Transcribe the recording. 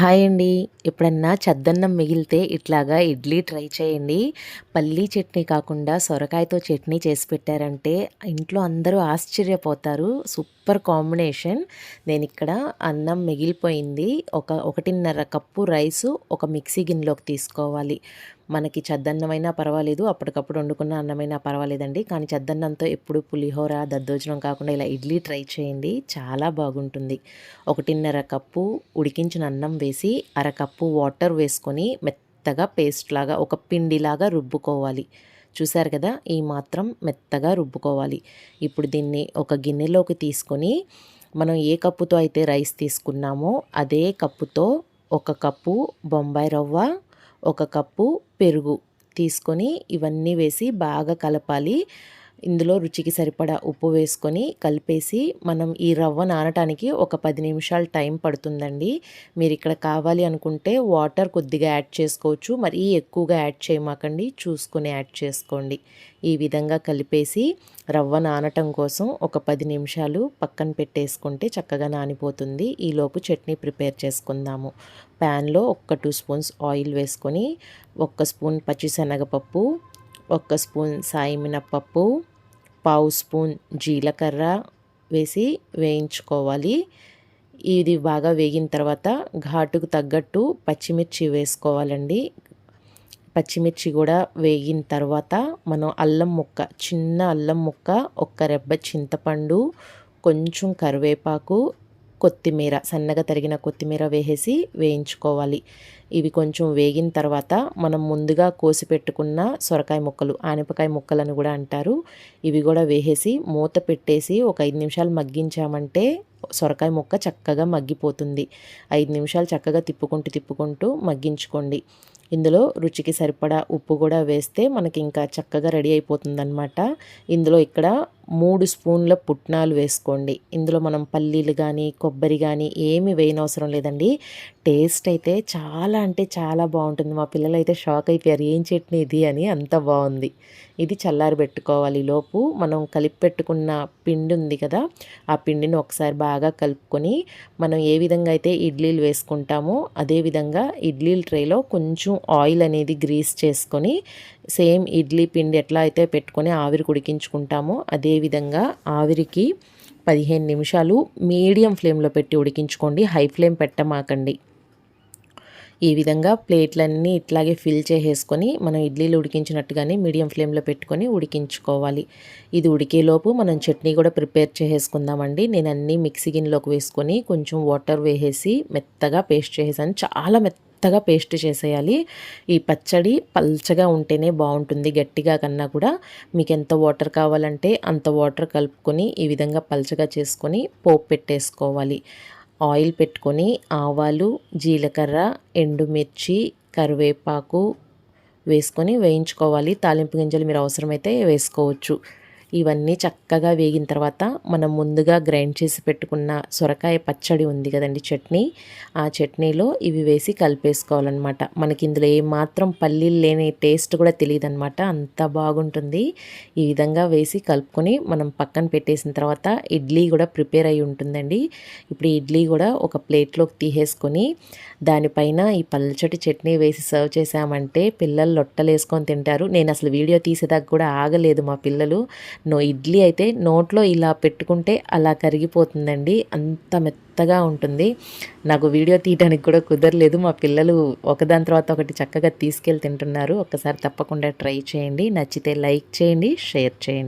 Hi అండి. ఎప్పుడన్నా చద్దన్నం మిగిలితే ఇట్లాగా ఇడ్లీ ట్రై చేయండి. పల్లీ చట్నీ కాకుండా సొరకాయతో చట్నీ చేసి పెట్టారంటే ఇంట్లో అందరూ ఆశ్చర్యపోతారు. Super super combination. నేను ఇక్కడ అన్నం మిగిలిపోయింది. ఒక ఒకటిన్నర కప్పు రైసు ఒక మిక్సీ గిన్నెలోకి తీసుకోవాలి. మనకి చద్దన్నమైనా పర్వాలేదు. అప్పటికప్పుడు వండుకున్న అన్నమైనా పర్వాలేదండి. కానీ చద్దన్నంతో ఎప్పుడు పులిహోర దద్దోజనం కాకుండా ఇలా ఇడ్లీ ట్రై చేయండి. చాలా బాగుంటుంది. ఒకటిన్నర కప్పు ఉడికించిన అన్నం వేసి అరకప్పు వాటర్ వేసుకొని మెత్తగా పేస్ట్ లాగా ఒక పిండిలాగా రుబ్బుకోవాలి. చూసారు కదా ఈ మాత్రం మెత్తగా రుబ్బుకోవాలి. ఇప్పుడు దీన్ని ఒక గిన్నెలోకి తీసుకొని మనం ఏ కప్పుతో అయితే రైస్ తీసుకున్నామో అదే కప్పుతో ఒక కప్పు బొంబాయి రవ్వ ఒక కప్పు పెరుగు తీసుకొని ఇవన్నీ వేసి బాగా కలపాలి. ఇందులో రుచికి సరిపడా ఉప్పు వేసుకొని కలిపేసి మనం ఈ రవ్వ నానటానికి ఒక పది నిమిషాలు టైం పడుతుందండి. మీరు ఇక్కడ కావాలి అనుకుంటే వాటర్ కొద్దిగా యాడ్ చేసుకోవచ్చు. మరీ ఎక్కువగా యాడ్ చేయమాకండి. చూసుకొని యాడ్ చేసుకోండి. ఈ విధంగా కలిపేసి రవ్వ నానటం కోసం ఒక పది నిమిషాలు పక్కన పెట్టేసుకుంటే చక్కగా నానిపోతుంది. ఈలోపు చట్నీ ప్రిపేర్ చేసుకుందాము. ప్యాన్లో ఒక్క టూ స్పూన్స్ ఆయిల్ వేసుకొని ఒక్క స్పూన్ పచ్చిశనగపప్పు ఒక్క స్పూన్ సాయి మినప్పప్పు పావు స్పూన్ జీలకర్ర వేసి వేయించుకోవాలి. ఇది బాగా వేగిన తర్వాత ఘాటుకు తగ్గట్టు పచ్చిమిర్చి వేసుకోవాలండి. పచ్చిమిర్చి కూడా వేగిన తర్వాత మనం అల్లం ముక్క చిన్న అల్లం ముక్క ఒక్క రెబ్బ చింతపండు కొంచెం కరివేపాకు కొత్తిమీర సన్నగా తరిగిన కొత్తిమీర వేసేసి వేయించుకోవాలి. ఇవి కొంచెం వేగిన తర్వాత మనం ముందుగా కోసి పెట్టుకున్న సొరకాయ ముక్కలు ఆనపకాయ ముక్కలను కూడా అంటారు. ఇవి కూడా వేసేసి మూత పెట్టేసి ఒక ఐదు నిమిషాలు మగ్గించామంటే సొరకాయ ముక్క చక్కగా మగ్గిపోతుంది. ఐదు నిమిషాలు చక్కగా తిప్పుకుంటూ తిప్పుకుంటూ మగ్గించుకోండి. ఇందులో రుచికి సరిపడా ఉప్పు కూడా వేస్తే మనకి ఇంకా చక్కగా రెడీ అయిపోతుందన్నమాట. ఇందులో ఇక్కడ మూడు స్పూన్ల పుట్నాలు వేసుకోండి. ఇందులో మనం పల్లీలు కానీ కొబ్బరి కానీ ఏమి వేయనవసరం లేదండి. టేస్ట్ అయితే చాలా అంటే చాలా బాగుంటుంది. మా పిల్లలు అయితే షాక్ అయిపోయారు. ఏం చట్నీ ఇది? అని అంత బాగుంది. ఇది చల్లారి పెట్టుకోవాలి. లోపు మనం కలిపి పెట్టుకున్న పిండి ఉంది కదా ఆ పిండిని ఒకసారి బాగా కలుపుకొని మనం ఏ విధంగా అయితే ఇడ్లీలు వేసుకుంటామో అదేవిధంగా ఇడ్లీల ట్రేలో కొంచెం ఆయిల్ అనేది గ్రీస్ చేసుకొని సేమ్ ఇడ్లీ పిండి ఎట్లా అయితే పెట్టుకొని ఆవిరి ఉడికించుకుంటామో అదేవిధంగా ఆవిరికి పదిహేను నిమిషాలు మీడియం ఫ్లేమ్లో పెట్టి ఉడికించుకోండి హై ఫ్లేమ్ పెట్టమాకండి. ఈ విధంగా ప్లేట్లన్నీ ఇట్లాగే ఫిల్ చేసేసుకొని మనం ఇడ్లీలు ఉడికించినట్టుగానే మీడియం ఫ్లేమ్లో పెట్టుకొని ఉడికించుకోవాలి. ఇది ఉడికేలోపు మనం చట్నీ కూడా ప్రిపేర్ చేసేసుకుందామండి. నేను అన్నీ మిక్సీ గిన్నెలోకి వేసుకొని కొంచెం వాటర్ వేసేసి మెత్తగా పేస్ట్ చేసేసాను. చాలా మెత్త మెత్తగా పేస్ట్ చేసేయాలి. ఈ పచ్చడి పల్చగా ఉంటేనే బాగుంటుంది. గట్టిగా కన్నా కూడా మీకు ఎంత వాటర్ కావాలంటే అంత వాటర్ కలుపుకొని ఈ విధంగా పల్చగా చేసుకొని పోపు పెట్టేసుకోవాలి. ఆయిల్ పెట్టుకొని ఆవాలు జీలకర్ర ఎండుమిర్చి కరివేపాకు వేసుకొని వేయించుకోవాలి. తాలింపు గింజలు మీరు అవసరమైతే వేసుకోవచ్చు. ఇవన్నీ చక్కగా వేగిన తర్వాత మనం ముందుగా గ్రైండ్ చేసి పెట్టుకున్న సొరకాయ పచ్చడి ఉంది కదండి చట్నీ. ఆ చట్నీలో ఇవి వేసి కలిపేసుకోవాలన్నమాట. మనకి ఇందులో ఏమాత్రం పల్లీలు లేని టేస్ట్ కూడా తెలియదు అనమాట అంత బాగుంటుంది. ఈ విధంగా వేసి కలుపుకొని మనం పక్కన పెట్టేసిన తర్వాత ఇడ్లీ కూడా ప్రిపేర్ అయి ఉంటుందండి. ఇప్పుడు ఇడ్లీ కూడా ఒక ప్లేట్లోకి తీసేసుకొని దానిపైన ఈ పల్చటి చట్నీ వేసి సర్వ్ చేసామంటే పిల్లలు లొట్టలేసుకొని తింటారు. నేను అసలు వీడియో తీసేదాకా కూడా ఆగలేదు మా పిల్లలు. నో ఇడ్లీ అయితే నోట్లో ఇలా పెట్టుకుంటే అలా కరిగిపోతుందండి. అంత మెత్తగా ఉంటుంది. నాకు వీడియో తీయడానికి కూడా కుదరలేదు. మా పిల్లలు ఒకదాని తర్వాత ఒకటి చక్కగా తీసుకెళ్ళి తింటున్నారు. ఒక్కసారి తప్పకుండా ట్రై చేయండి. నచ్చితే లైక్ చేయండి షేర్ చేయండి.